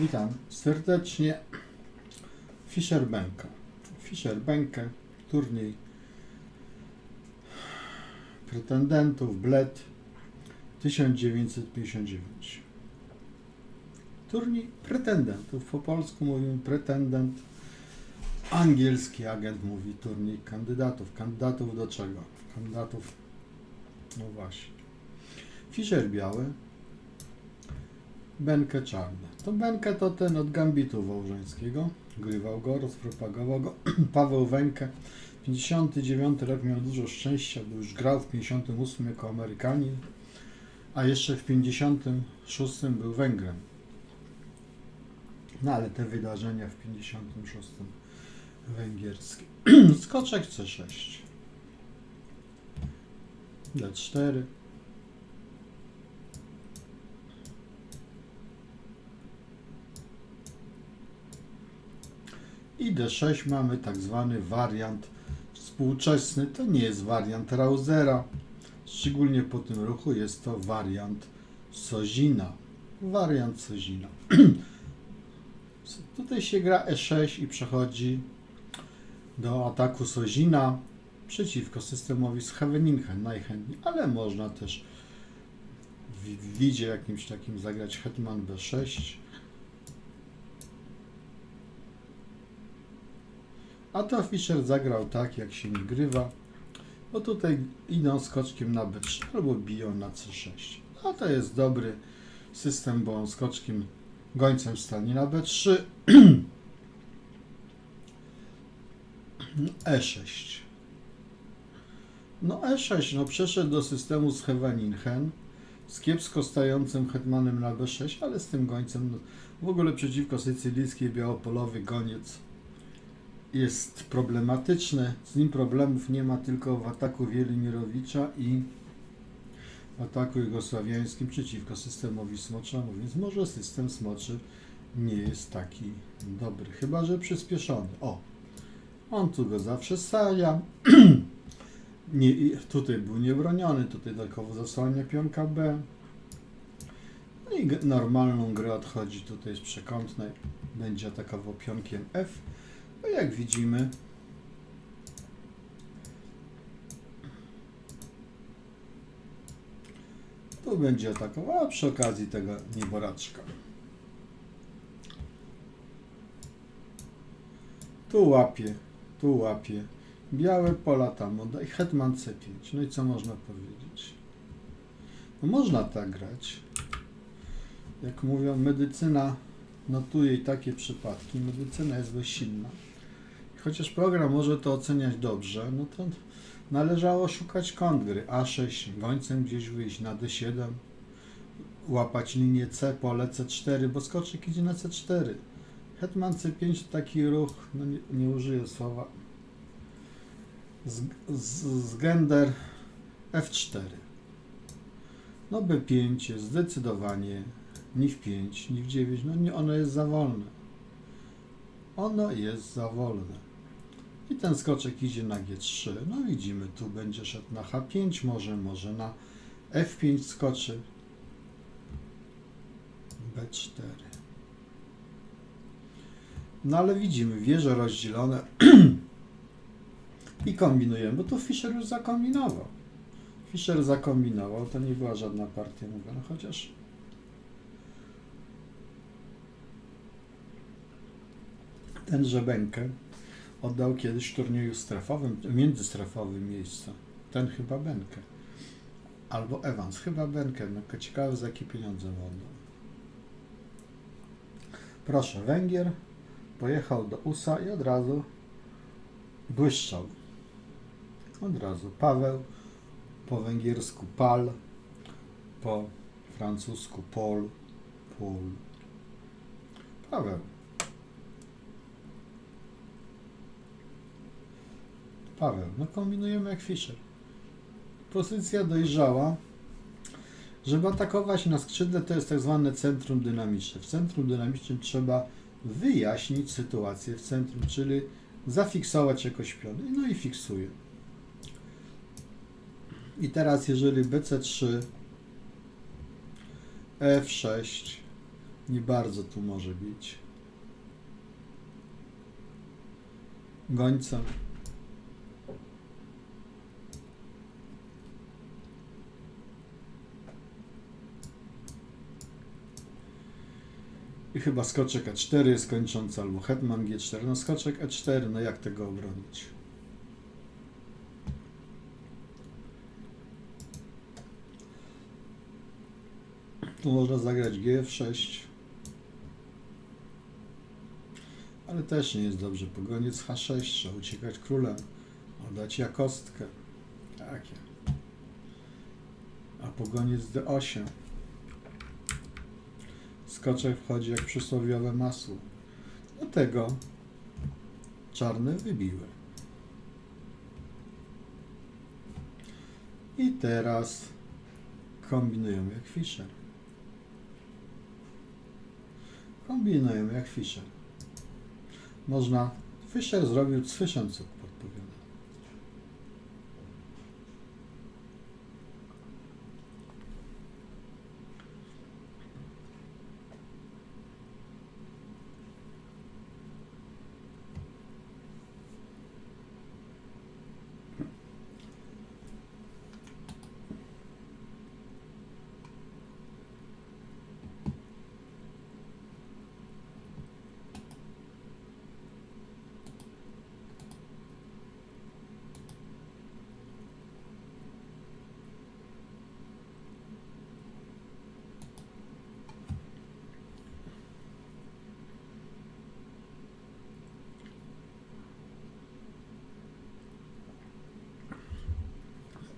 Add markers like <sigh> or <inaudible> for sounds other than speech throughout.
Witam serdecznie. Fischer Benkę, turniej pretendentów Bled 1959. Turniej pretendentów. Po polsku mówimy pretendent. Angielski agent mówi turniej kandydatów. Kandydatów do czego? Kandydatów, no właśnie. Fischer biały, Benkę czarny. To Benkę to ten od Gambitu Wołżeńskiego. Grywał go, rozpropagował go. <clears throat> Paweł Wękę. 59 rok miał dużo szczęścia, bo już grał w 58 jako Amerykanin, a jeszcze w 56 był Węgrem. No ale te wydarzenia w 56 węgierskie. <clears throat> Skoczek C6. D4. I D6 mamy tak zwany wariant współczesny. To nie jest wariant Rausera. Szczególnie po tym ruchu jest to wariant Sozina. Wariant Sozina. <clears throat> Tutaj się gra E6 i przechodzi do ataku Sozina przeciwko systemowi Scheveningen najchętniej, ale można też w widzie jakimś takim zagrać Hetman B6 A to Fischer zagrał tak, jak się nie grywa. Bo tutaj idą skoczkiem na B3 albo biją na C6. A to jest dobry system, bo on skoczkiem gońcem stanie na B3. <clears throat> E6. No E6, no przeszedł do systemu z Heveningen z kiepsko stającym hetmanem na B6, ale z tym gońcem no, w ogóle przeciwko sycylijskiej białopolowy goniec jest problematyczny. Z nim problemów nie ma tylko w ataku Wielimirowicza i ataku jugosławiańskim przeciwko systemowi smoczemu, więc może system smoczy nie jest taki dobry, chyba że przyspieszony. O, on tu go zawsze stawia. <clears throat> nie, tutaj był niebroniony, tutaj dodatkowo zasłania pionka B. No i normalną grę odchodzi tutaj z przekątnej. Będzie atakował pionkiem F. No jak widzimy, tu będzie atakował, a przy okazji tego nieboraczka. Tu łapie, tu łapie. Białe pola tam i hetman C5. No i co można powiedzieć? No można tak grać. Jak mówią, medycyna notuje i takie przypadki. Medycyna jest bezsilna. Chociaż program może to oceniać dobrze, no to należało szukać kontgry. A6, gońcem gdzieś wyjść na D7, łapać linię C, pole C4, bo skoczek idzie na C4. Hetman C5 to taki ruch, no nie, nie użyję słowa, z, z, z gender F4. No B5 jest zdecydowanie ni w 5, ni w 9, no nie, ono jest za wolne. Ono jest za wolne. I ten skoczek idzie na G3. No widzimy, tu będzie szedł na H5, może, może na F5 skoczy. B4. No ale widzimy, wieże rozdzielone <clears throat> i kombinujemy, bo tu Fischer już zakombinował. Fischer zakombinował, to nie była żadna partia mówiona, chociaż ten Żebenkę oddał kiedyś w turnieju strefowym, międzystrefowym miejsce. Ten chyba Benkę. Albo Evans, chyba Benkę. No, ciekawe za jakie pieniądze oddał. Proszę, Węgier pojechał do USA i od razu błyszczał. Od razu Paweł, po węgiersku Pal, po francusku Paul, Paul. Paweł. Paweł, no kombinujemy jak Fischer. Pozycja dojrzała. Żeby atakować na skrzydle, to jest tak zwane centrum dynamiczne. W centrum dynamicznym trzeba wyjaśnić sytuację w centrum, czyli zafiksować jakoś piony. No i fiksuję. I teraz jeżeli BC3, F6, Nie bardzo tu może bić. Gońca. I chyba skoczek E4 jest kończący, albo hetman G4. No skoczek E4, no jak tego obronić? Tu można zagrać GF6. Ale też nie jest dobrze. Pogoniec H6, trzeba uciekać królem. Oddać ja kostkę. Takie. A pogoniec D8. Skoczek wchodzi jak przysłowiowe masło. Do tego czarne wybiły. I teraz kombinują jak Fischer. Kombinują jak Fischer. Można. Fischer zrobił podpowiada.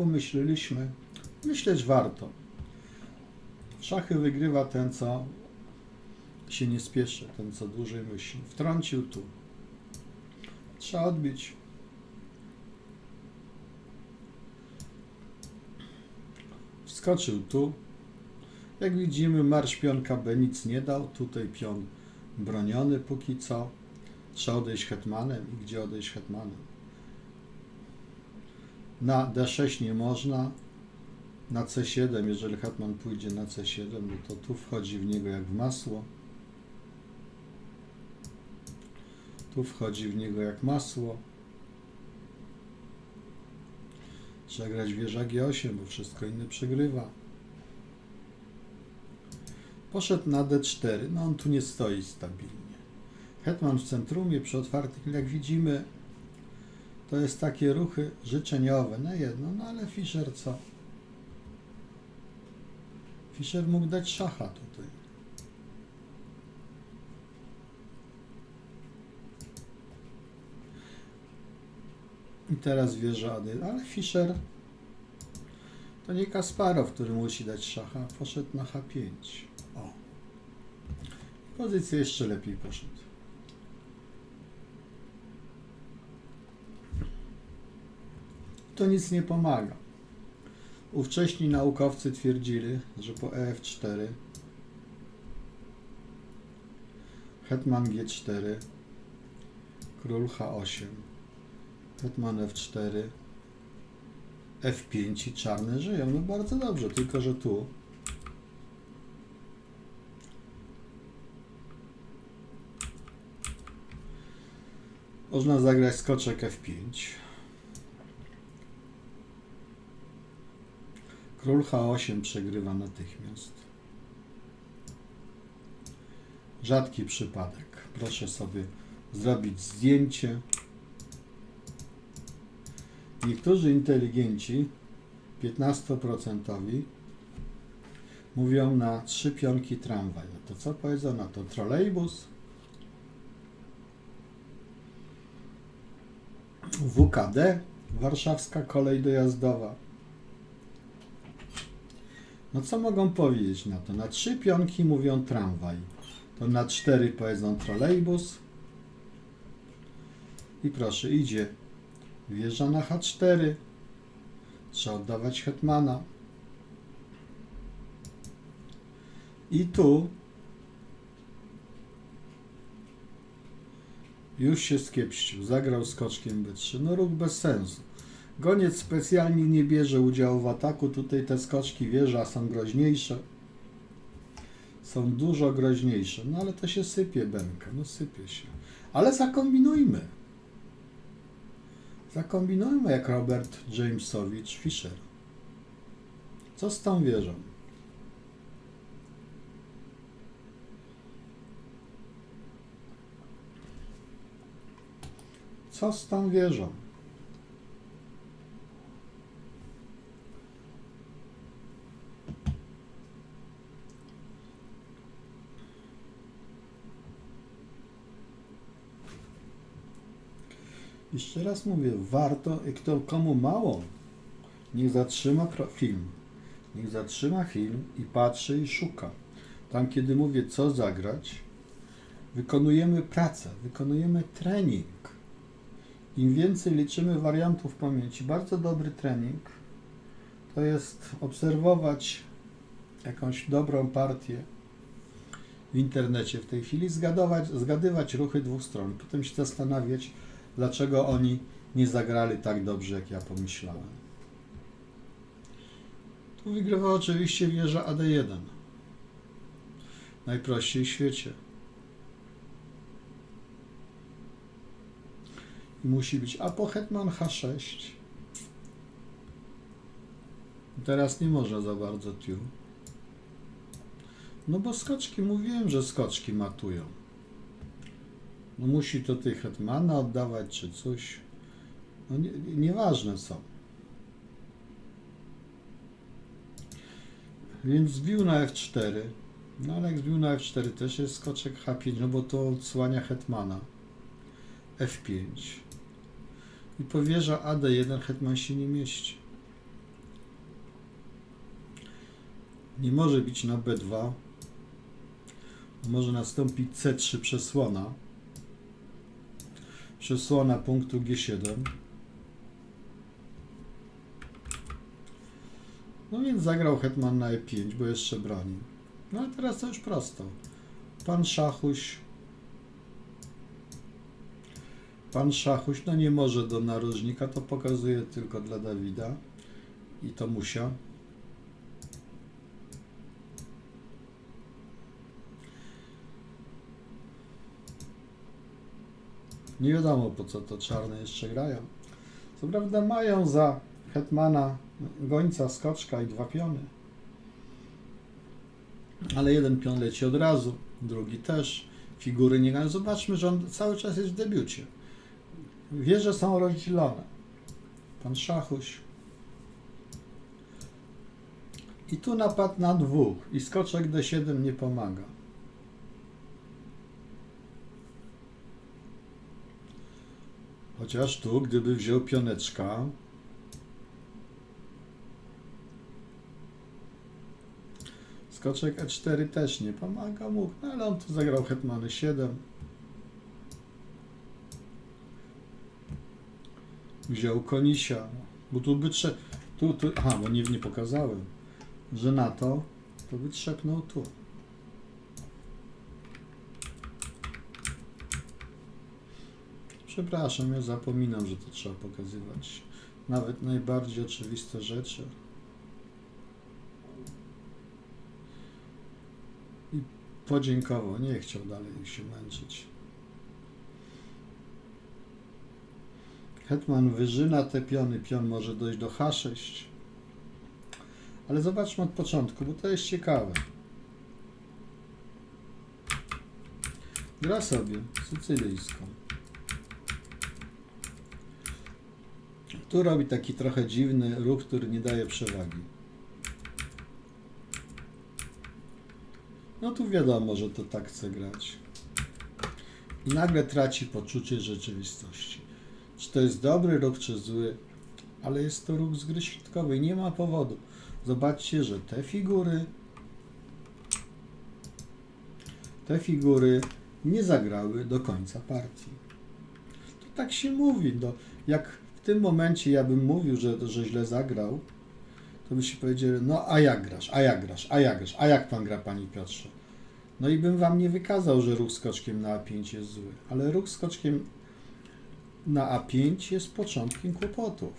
Pomyśleliśmy, myśleć warto. Szachy wygrywa ten, co się nie spieszy, ten, co dłużej myśli. Wtrącił tu. Trzeba odbić. Wskoczył tu. Jak widzimy, marsz pionka B nic nie dał. Tutaj pion broniony póki co. Trzeba odejść hetmanem. I gdzie odejść hetmanem? Na D6 nie można. Na C7, jeżeli hetman pójdzie na C7, no to tu wchodzi w niego jak w masło. Tu wchodzi w niego jak masło. Trzeba grać wieża G8, bo wszystko inne przegrywa. Poszedł na D4, no on tu nie stoi stabilnie. Hetman w centrumie przy otwartych, jak widzimy, to jest takie ruchy życzeniowe na jedno, no ale Fischer co? Fischer mógł dać szacha tutaj. I teraz wieża AD, ale Fischer to nie Kasparow, który musi dać szacha, poszedł na H5. O. Pozycja jeszcze lepiej poszedł. To nic nie pomaga. Ówcześni naukowcy twierdzili, że po EF4 hetman G4 król H8 hetman F4 F5 i czarne żyją. No bardzo dobrze, tylko że tu można zagrać skoczek F5 Król H8 przegrywa natychmiast. Rzadki przypadek. Proszę sobie zrobić zdjęcie. Niektórzy inteligenci, 15% mówią na trzy pionki tramwaj. No to co powiedzą na to? Trolejbus? WKD? Warszawska kolej dojazdowa. No co mogą powiedzieć na to? Na trzy pionki mówią tramwaj. To na cztery powiedzą trolejbus. I proszę, idzie wjeżdża na H4. Trzeba oddawać hetmana. I tu już się skiepścił. Zagrał skoczkiem B3. No ruch bez sensu. Goniec specjalnie nie bierze udziału w ataku. Tutaj te skoczki wieża są groźniejsze. są dużo groźniejsze. No ale to się sypie, Benka, no sypie się. Ale zakombinujmy. Zakombinujmy jak Robert Jamesowicz Fisher. Co z tą wieżą? Co z tą wieżą? Jeszcze raz mówię, warto, i kto komu mało, niech zatrzyma film. Niech zatrzyma film i patrzy i szuka. Tam, kiedy mówię, co zagrać, wykonujemy pracę, wykonujemy trening. Im więcej liczymy wariantów pamięci, bardzo dobry trening to jest obserwować jakąś dobrą partię w internecie w tej chwili, zgadować, zgadywać ruchy dwóch stron, potem się zastanawiać, dlaczego oni nie zagrali tak dobrze, jak ja pomyślałem. Tu wygrywa oczywiście wieża AD1. Najprościej w świecie. I musi być a po hetman H6. Teraz nie można za bardzo tiu. No bo skoczki, mówiłem, że skoczki matują. No musi to tej hetmana oddawać, czy coś. No nie, nieważne są. Więc zbił na F4. No ale jak zbił na F4 też jest skoczek H5, no bo to odsłania hetmana. F5. I powierza AD1, hetman się nie mieści. Nie może być na B2. Może nastąpić C3 przesłona. Przesłona punktu G7. No więc zagrał hetman na E5, bo jeszcze broni. No ale teraz to już prosto. Pan Szachuś. Pan Szachuś, no nie może do narożnika, to pokazuje tylko dla Dawida. I to musia. Nie wiadomo po co to czarne jeszcze grają. Co prawda mają za hetmana gońca, skoczka i dwa piony. Ale jeden pion leci od razu, drugi też. Figury nie grają. Zobaczmy, że on cały czas jest w debiucie. Wieże są rozdzielone. Pan Szachuś. I tu napad na dwóch. I skoczek D7 nie pomaga. Chociaż tu, gdyby wziął pioneczka, skoczek E4 też nie pomaga mu, no ale on tu zagrał hetmany 7. Wziął konisia, bo tu by trze... Tu, tu, aha, bo nie, nie pokazałem, że na to, to by trzepnął tu. Przepraszam, ja zapominam, że to trzeba pokazywać. Nawet najbardziej oczywiste rzeczy. I podziękował, nie chciał dalej się męczyć. Hetman wyżyna te piony, pion może dojść do H6. Ale zobaczmy od początku, bo to jest ciekawe. Gra sobie sycylijską. Tu robi taki trochę dziwny ruch, który nie daje przewagi. No tu wiadomo, że to tak chce grać. I nagle traci poczucie rzeczywistości. Czy to jest dobry ruch, czy zły, ale jest to ruch z gry środkowej. Nie ma powodu. Zobaczcie, że te figury te figury nie zagrały do końca partii. To tak się mówi. No, jak tym momencie ja bym mówił, że, że źle zagrał, to by się powiedzieli, no a jak grasz, a jak grasz, a jak grasz, a jak pan gra, panie Piotrze? No i bym wam nie wykazał, że ruch skoczkiem na A5 jest zły, ale ruch skoczkiem na A5 jest początkiem kłopotów.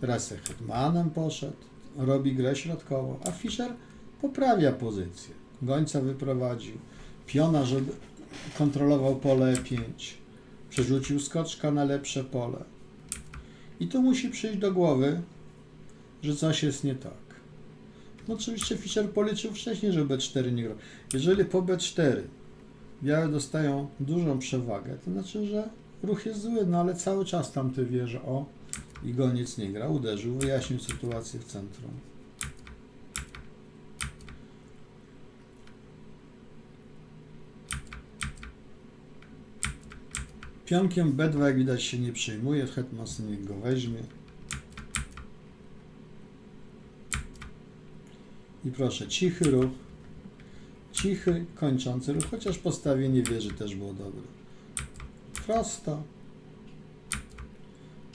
Teraz se hetmanem poszedł, robi grę środkową, a Fischer poprawia pozycję. Gońca wyprowadził. Piona, żeby kontrolował pole E5. Przerzucił skoczka na lepsze pole. I tu musi przyjść do głowy, że coś jest nie tak. No oczywiście Fischer policzył wcześniej, że B4 nie grał. Jeżeli po B4 białe dostają dużą przewagę, to znaczy, że ruch jest zły, no ale cały czas tam te wieże, o, i goniec nie gra, uderzył, wyjaśnił sytuację w centrum. Pionkiem B2 jak widać się nie przejmuje, hetman niech go weźmie. I proszę, cichy ruch. Cichy, kończący ruch, chociaż postawienie wieży też było dobre. Prosto.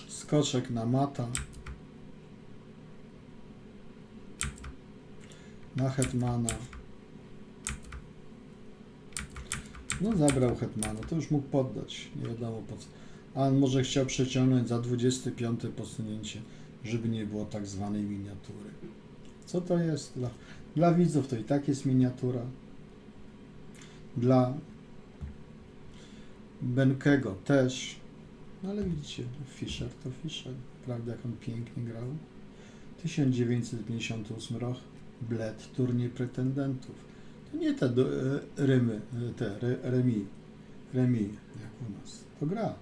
Skoczek na mata. Na hetmana. No zabrał hetmana, to już mógł poddać, nie wiadomo po co. A on może chciał przeciągnąć za 25 posunięcie, żeby nie było tak zwanej miniatury. Co to jest? Dla, dla widzów to i tak jest miniatura. Dla Benkego też. No ale widzicie, Fischer to Fischer. Prawda, jak on pięknie grał. 1958 rok. Bled, turniej pretendentów. To nie te do, e, rymy, e, te re, remi, remi, jak u nas. To gra.